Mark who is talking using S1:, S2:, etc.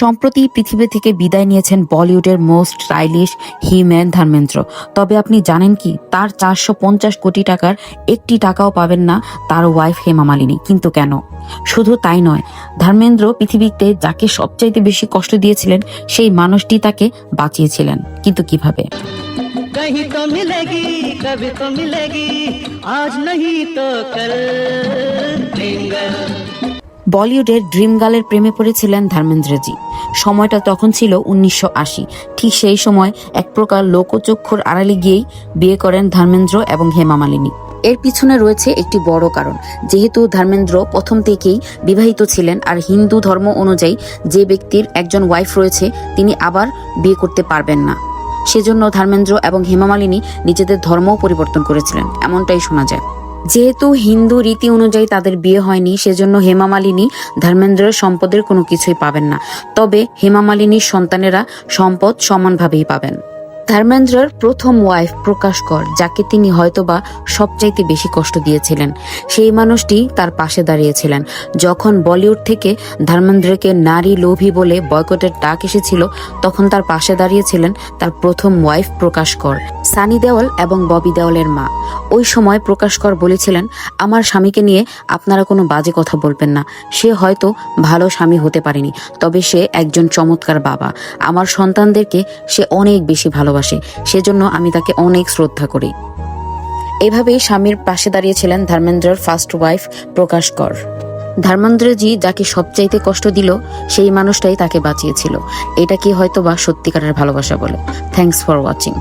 S1: সম্প্রতি পৃথিবী থেকে বিদায় নিয়েছেন বলিউডের মোস্ট স্টাইলিশ হিম্যান ধর্মেন্দ্র। তবে আপনি জানেন কি, তার চারশো পঞ্চাশ কোটি টাকার একটি টাকাও পাবেন না তার ওয়াইফ হেমা মালিনী। কিন্তু কেন? শুধু তাই নয়, ধর্মেন্দ্র পৃথিবীতে যাকে সবচাইতে বেশি কষ্ট দিয়েছিলেন, সেই মানুষটি তাকে বাঁচিয়েছিলেন। কিন্তু কীভাবে?
S2: কহি তো মিলেগি কবি তো মিলেগি আজ নহি তো কল
S1: বলিউডের ড্রিম গার্লের প্রেমে পড়েছিলেন ধর্মেন্দ্রজি সময়টা তখন ছিল উনিশশো আশি। ঠিক সেই সময় এক প্রকার লোকচক্ষুর আড়ালে গিয়েই বিয়ে করেন ধর্মেন্দ্র এবং হেমা মালিনী। এর পিছনে রয়েছে একটি বড় কারণ, যেহেতু ধর্মেন্দ্র প্রথম থেকেই বিবাহিত ছিলেন আর হিন্দু ধর্ম অনুযায়ী যে ব্যক্তির একজন ওয়াইফ রয়েছে, তিনি আবার বিয়ে করতে পারবেন না। সেজন্য ধর্মেন্দ্র এবং হেমা মালিনী নিজেদের ধর্মও পরিবর্তন করেছিলেন, এমনটাই শোনা যায়। যেহেতু হিন্দু রীতি অনুযায়ী তাদের বিয়ে হয়নি, সেজন্য হেমা মালিনী ধর্মেন্দ্রের সম্পদের কোনো কিছুই পাবেন না। তবে হেমা মালিনীর সন্তানেরা সম্পদ সমানভাবেই পাবেন। ধর্মেন্দ্রর প্রথম ওয়াইফ প্রকাশ কর, যাকে তিনি হয়তোবা সবচাইতে বেশি কষ্ট দিয়েছিলেন। সেই মানুষটি তার পাশে দাঁড়িয়েছিলেন। যখন বলিউড থেকে ধর্মেন্দ্রকে নারী লোভী বলে বয়কটের ডাক এসেছিল, তখন তার পাশে দাঁড়িয়েছিলেন তার প্রথম ওয়াইফ প্রকাশ কর, সানি দেওয়াল এবং ববি দেওয়ালের মা। ওই সময় প্রকাশ কর বলেছিলেন, আমার স্বামীকে নিয়ে আপনারা কোনো বাজে কথা বলবেন না। সে হয়তো ভালো স্বামী হতে পারেনি, তবে সে একজন চমৎকার বাবা। আমার সন্তানদেরকে সে অনেক বেশি ভালোবাসে। সেজন্য আমি তাকে অনেক শ্রদ্ধা করি। এভাবেই স্বামীর পাশে দাঁড়িয়েছিলেন ধর্মেন্দ্রের ফার্স্ট ওয়াইফ প্রকাশ কর। ধর্মেন্দ্রজি যাকে সবচাইতে কষ্ট দিল, সেই মানুষটাই তাকে বাঁচিয়েছিল। এটা কি হয়তো বা সত্যিকারের ভালোবাসা বলে? Thanks for watching